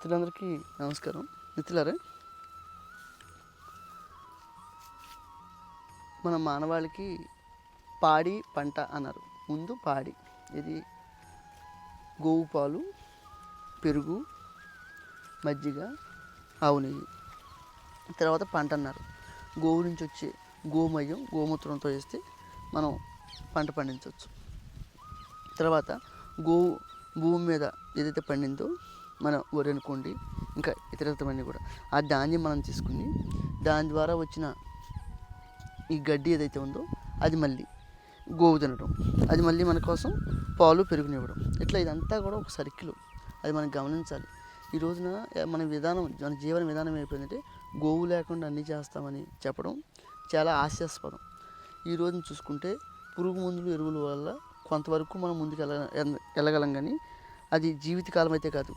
మిత్రులందరికీ నమస్కారం. మిత్రులారా మన మానవాళికి పాడి పంట అన్నారు. ముందు పాడి. ఇది గోవు పాలు పెరుగు మజ్జిగ ఆవు నెయ్యి. తర్వాత పంట అన్నారు. గోవు నుంచి వచ్చే గోమయం గోమూత్రంతో వేస్తే మనం పంట పండించవచ్చు. తర్వాత గోవు భూమి మీద ఏదైతే పండిందో మన వరి అనుకోండి ఇంకా ఇతరత్వమన్నీ కూడా. ఆ ధాన్యం మనం తీసుకుని దాని ద్వారా వచ్చిన ఈ గడ్డి ఏదైతే ఉందో అది మళ్ళీ గోవు తినడం. అది మళ్ళీ మన కోసం పాలు పెరుగునివ్వడం. ఇట్లా ఇదంతా కూడా ఒక సర్కిల్. అది మనం గమనించాలి. ఈ రోజున మన విధానం మన జీవన విధానం అయిపోయిందంటే గోవు లేకుండా అన్నీ చేస్తామని చెప్పడం చాలా హాస్యాస్పదం. ఈ రోజున చూసుకుంటే పురుగు మందులు ఎరువుల వల్ల కొంతవరకు మనం ముందుకు వెళ్ళ వెళ్ళగలం కానీ అది జీవితకాలం అయితే కాదు.